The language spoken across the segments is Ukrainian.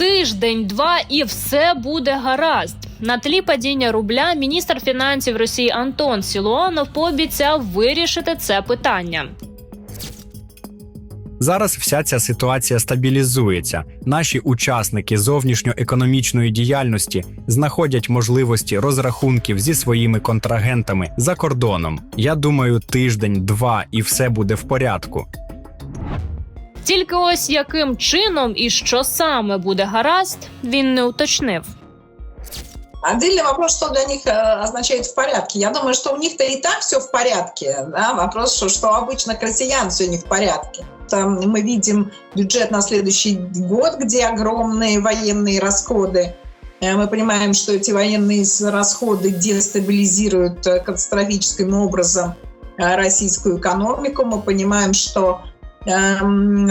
Тиждень-два і все буде гаразд. На тлі падіння рубля міністр фінансів Росії Антон Сілуанов пообіцяв вирішити це питання. Зараз вся ця ситуація стабілізується. Наші учасники зовнішньоекономічної діяльності знаходять можливості розрахунків зі своїми контрагентами за кордоном. Я думаю, тиждень-два і все буде в порядку. Тільки ось яким чином і що саме буде гаразд, він не уточнив. Отдельный вопрос, что для них э, означает в порядке. Я думаю, что у них-то и так все в порядке. Да? Вопрос, что, что обычно россиян все не в порядке. Там мы видим бюджет на следующий год, где огромные военные расходы. Э, Мы понимаем, что эти военные с- расходы дестабилизируют э, катастрофическим образом э, российскую экономику. Мы понимаем, что эм,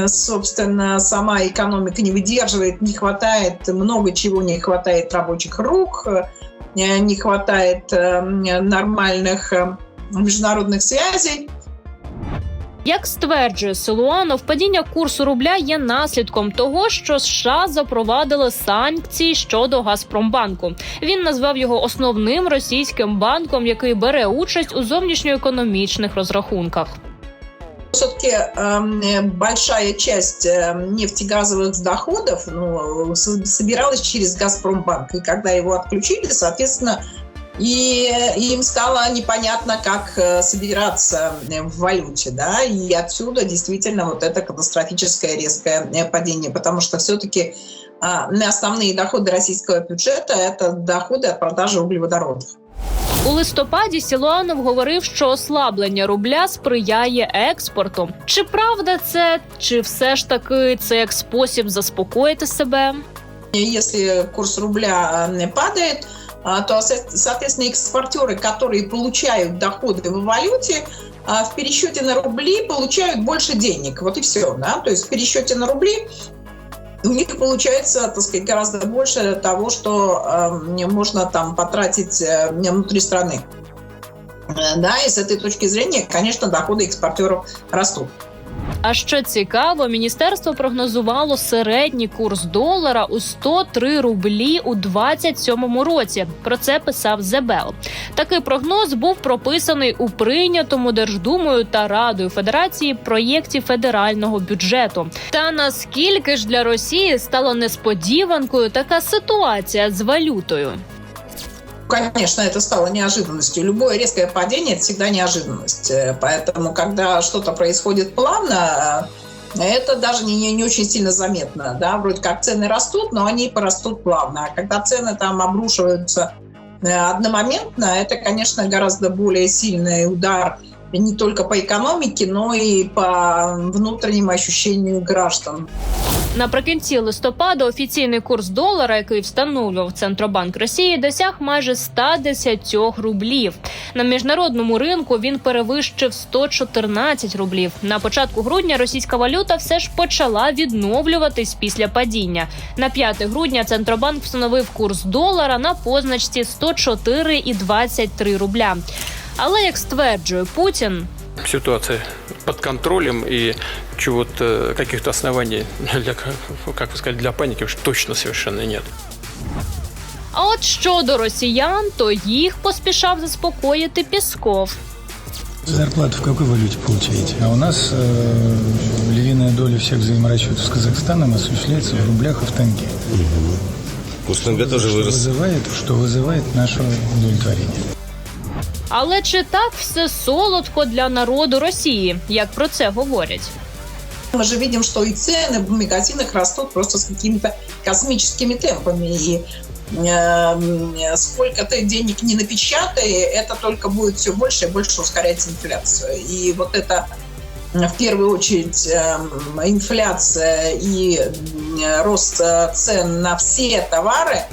собственно, сама экономика не выдерживает, не хватает, много чего не хватает рабочих рук, э, не хватает э, нормальных э, международных связей. Як стверджує Силуанов, падіння курсу рубля є наслідком того, що США запровадили санкції щодо Газпромбанку. Він назвав його основним російським банком, який бере участь у зовнішньоекономічних розрахунках. Все-таки большая часть э, нефтегазовых доходов ну, собиралась через Газпромбанк. И когда его отключили, соответственно, и им стало непонятно, как э, собираться э, в валюте, да, и отсюда действительно вот это катастрофическое резкое э, падение, потому что все-таки основные доходы российского бюджета – это доходы от продажи углеводородов. У листопаді Сілуанов говорив, що ослаблення рубля сприяє експорту. Чи правда це, чи все ж таки це як спосіб заспокоїти себе? Если курс рубля э, падает, а, то, со- соответственно, экспортеры, которые получают доходы в валюте, а, в пересчете на рубли получают больше денег. Вот и все. Да? То есть в пересчете на рубли у них получается, так сказать, гораздо больше того, что э, можно там потратить э, внутри страны. Э, Да, и с этой точки зрения, конечно, доходы экспортеров растут. А що цікаво, міністерство прогнозувало середній курс долара у 103 рублі у 27 році. Про це писав Зебел. Такий прогноз був прописаний у прийнятому Держдумою та Радою Федерації проєкті федерального бюджету. Та наскільки ж для Росії стало несподіванкою така ситуація з валютою? Конечно, это стало неожиданностью. Любое резкое падение – это всегда неожиданность. Э, Поэтому, когда что-то происходит плавно, э, это даже не, не- очень сильно заметно. Да? Вроде как цены растут, но они порастут плавно. А когда цены там обрушиваются э, одномоментно, это, конечно, гораздо более сильный удар не только по экономике, но и по внутреннему ощущению граждан. Наприкінці листопада офіційний курс долара, який встановлював Центробанк Росії, досяг майже 110 рублів. На міжнародному ринку він перевищив 114 рублів. На початку грудня російська валюта все ж почала відновлюватись після падіння. На 5 грудня Центробанк встановив курс долара на позначці 104,23 рубля. Але як стверджує Путін, ситуация под контролем и чего-то, каких-то оснований для, как вы сказали, для паники уж точно совершенно нет. А от щодо росіян, то їх поспішав заспокоїти Пісков. Зарплату в какой валюте получаете? А у нас э, львиная доля всех взаиморасчетов с Казахстаном осуществляется в рублях и в тенге. Курс тенге тоже что вырос. вызывает, что вызывает наше удовлетворение. Але чи так все солодко для народу Росії, як про це говорять? Мы же видим, что и цены в магазинах растут просто с какими-то космическими темпами. И э, сколько ты денег не напечатай, это только будет все больше и больше ускорять инфляцию. И вот это э, в первую очередь э, инфляция и э, рост цен на все товары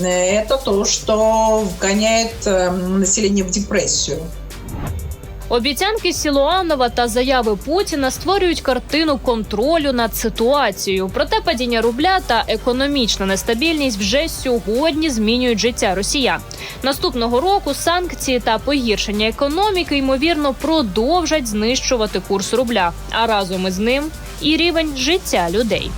это то, что вгоняет э, население в депрессию. Обіцянки Сілуанова та заяви Путіна створюють картину контролю над ситуацією. Проте падіння рубля та економічна нестабільність вже сьогодні змінюють життя росіян. Наступного року санкції та погіршення економіки ймовірно продовжать знищувати курс рубля, а разом із ним і рівень життя людей.